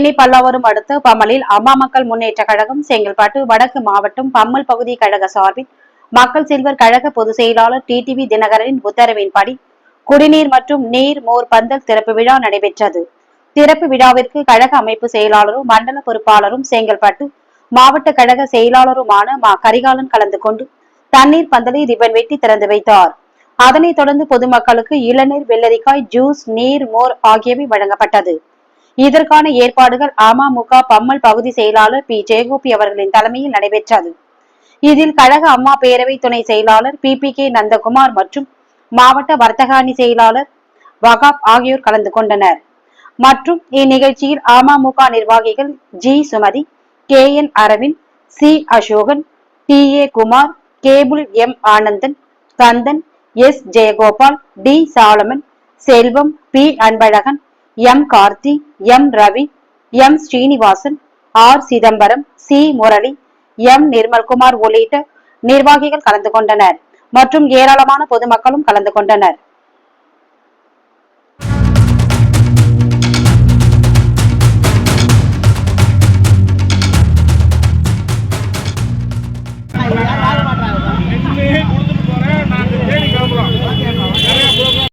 தேனி பல்லாவரம் அடுத்த பம்மலில் அம்மா மக்கள் முன்னேற்ற கழகம் செங்கல்பட்டு வடக்கு மாவட்டம் பம்மல் பகுதி கழக சார்பில் மக்கள் செல்வர் கழக பொதுச் செயலாளர் டிடிவி தினகரனின் உத்தரவின்படி குடிநீர் மற்றும் நீர் மோர் பந்தல் திறப்பு விழா நடைபெற்றது. திறப்பு விழாவிற்கு கழக அமைப்பு செயலாளரும் மண்டல பொறுப்பாளரும் செங்கல்பட்டு மாவட்ட கழக செயலாளருமான மா. கரிகாலன் கலந்து கொண்டு தண்ணீர் பந்தலை ரிப்பன் வெட்டி திறந்து வைத்தார். அதனைத் தொடர்ந்து பொதுமக்களுக்கு இளநீர் வெள்ளரிக்காய் ஜூஸ் நீர் மோர் ஆகியவை வழங்கப்பட்டது. இதற்கான ஏற்பாடுகள் அமமுக பம்மல் பகுதி செயலாளர் பி. ஜெயகோபி அவர்களின் தலைமையில் நடைபெற்றது. இதில் கழக அம்மா பேரவை துணை செயலாளர் பி. பி. கே. நந்தகுமார் மற்றும் மாவட்ட வர்த்தக அணி செயலாளர் வகாப் ஆகியோர் கலந்து கொண்டனர். மற்றும் இந்நிகழ்ச்சியில் அமமுக நிர்வாகிகள் G. Sumathi K. N. Aravind C. Asokan T A. Kumar cable M. Anandan Kandan S. Jayagopal T. Solomon Selvam P. Anbazhagan M Karthi M Ravi M Srinivasan R Chidambaram C Murali M Nirmalkumar உள்ளிட்ட நிர்வாகிகள் கலந்து கொண்டனர் மற்றும் ஏராளமான பொதுமக்களும் கலந்து கொண்டனர்.